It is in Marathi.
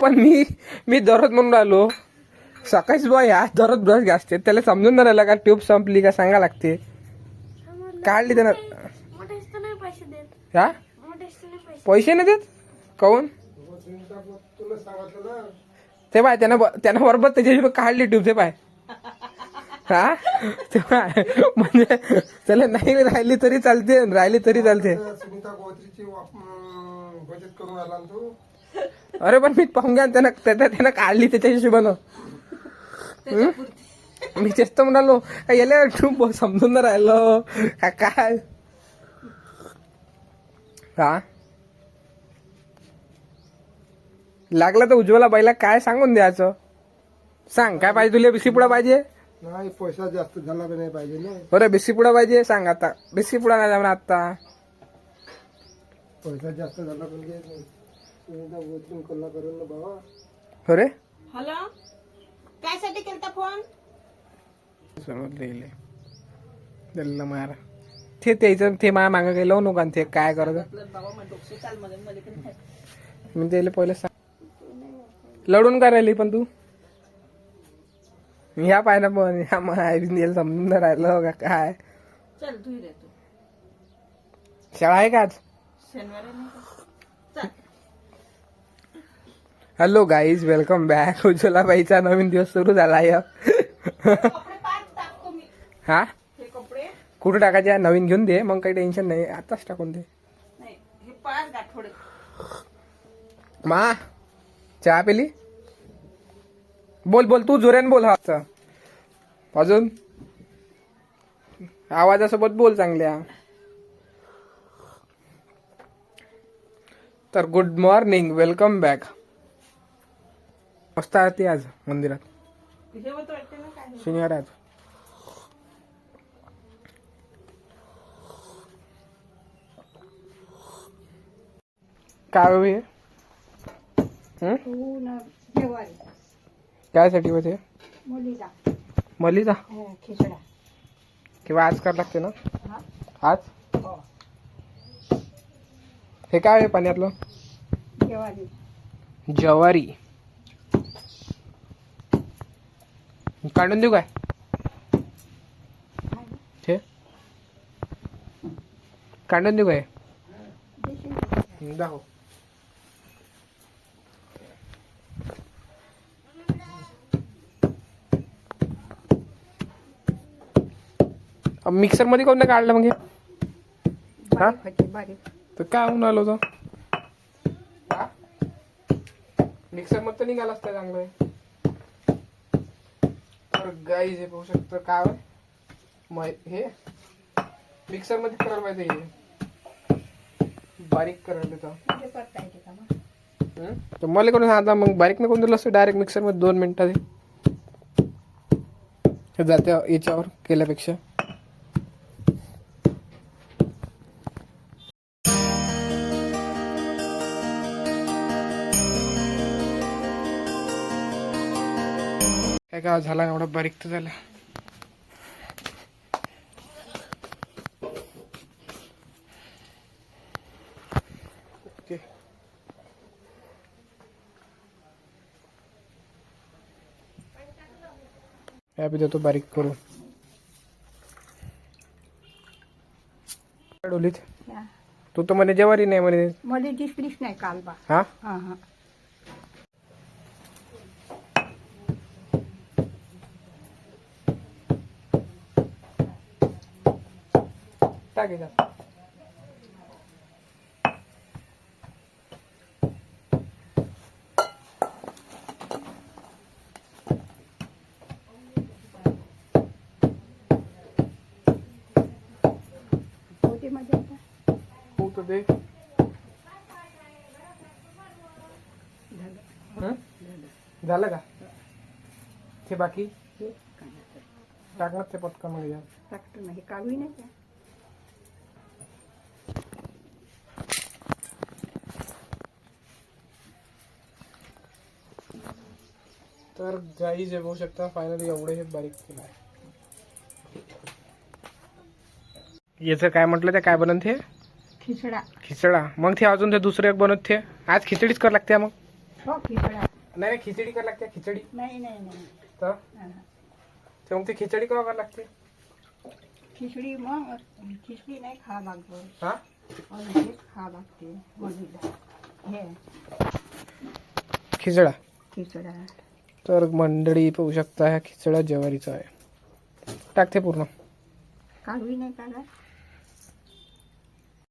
पण मी मी दररोज म्हणून राहिलो सकाळीच बा या दररोज ब्रश घासते. त्याला समजून नाही राहिला का ट्यूब संपली का सांगा लागते. काढली त्यानं. पैसे हा? नाही पैसे नाही देत? काऊन? ते पाय त्यानं त्यानं बरोबर त्याच्याशी काढली ट्यूब ते पाय हा? ते पाय म्हणजे त्याला नाही राहिली तरी चालते राहिली तरी चालते. तू अरे पण मी पाहून घ्या त्यानं त्यानं त्यानं काढली त्याच्या हिशोबानं? मी तेच तर म्हणालो याला ट्यूब समजून राहिलं. काय हा? लागलं तर उज्ज्वला बाईला काय सांगून द्यायचं? सांग काय पाहिजे तुला? बिस्की पाहिजे? नाही पैसा जास्त झाला नाही पाहिजे ना? बरं बिस्की पाहिजे? सांग आता. बिस्की पुडा नाही जमणार आता. पैसा जास्त झाला म्हणजे अरे? हॅलो? काय साठी केलता फोन? समजलं गेले दिलं मारा. ते त्याचं ते माझ्या मागं काही लावू नका ते काय करत बाबा मग डोकशे चाल मध्ये मध्ये पण काय. मी त्याला पहिले सांग. लढून काय राहिली पण तू? ह्या पाय ना पण ह्या मला समजून नाही राहिलं का? काय? चल तू शाळा आहे का आज? शनिवारी का? हॅलो गाईज वेलकम बॅक उज्ज्वलाबाईचा नवीन दिवस सुरू झाला हा? कपडे. कुठं टाकायचे? नवीन घेऊन दे. मग काही टेन्शन नाही. आताच टाकून दे. मा चहा पेली? बोल बोल. तू जोऱ्यान बोल हा. अजून? आवाजासोबत बोल चांगल्या. तर गुड मॉर्निंग वेलकम बॅक मस्त आरती आज मंदिरात. शनिवार आज. काय हो काय साठी होते मलिदा किंवा आज करावं लागते ना? आज? हो हे काय आहे पाण्यातलं? जेवारी ज्वारी काढून देऊ काय? हे? काढून देऊ काय? दाखव. मिक्सरमध्ये कोणतं काढलं मग हे? तर काय होऊन आलो होतं? मिक्सरमध्ये निघाला असता चांगलं. आहे. तर गाईज हे पाहू शकतो काय हे? मिक्सरमध्ये करायला पाहिजे हे. बारीक करायला तर. तर मला करून आता मग बारीक नको दिलं असतं डायरेक्ट मिक्सरमध्ये दोन मिनिटात हे. जाते याच्यावर केल्यापेक्षा. काय काय झाला एवढा बारीक तर झाला. ओके. बी देतो बारीक करून. डोलीत? तू तर म्हणे जेवारी नाही म्हणे. मध्ये दिसलीच नाही काल बा. हा? हा हा. टाकायचा पोटीमध्ये आता. हो तर दे हं? झालं का? ते बाकी? टाकणार ते पटकन या. टाकतो नाही काढू नाही तर गाई जे बघू शकता. फायनली एवढे हे बारीक केलं आहे याचं काय म्हटलं ते काय बनत ते खिचडा. खिचडा. मग ते अजून ते दुसरं एक बनत ते आज खिचडीच कर लागते मग. हो खिचडा. नाही नाही खिचडी करावी लागते खिचडी. नाही नाही नाही. तर? हा. ते मग ते खिचडी कवा करावी लागते? खिचडी मग खिचडी नाही खा लागतो. हा? खा लागते. हे. खिचडा. खिचडा. तर मंडळी पाहू शकता ह्या खिचडा ज्वारीचा आहे. टाकते पूर्ण. काढवी नाही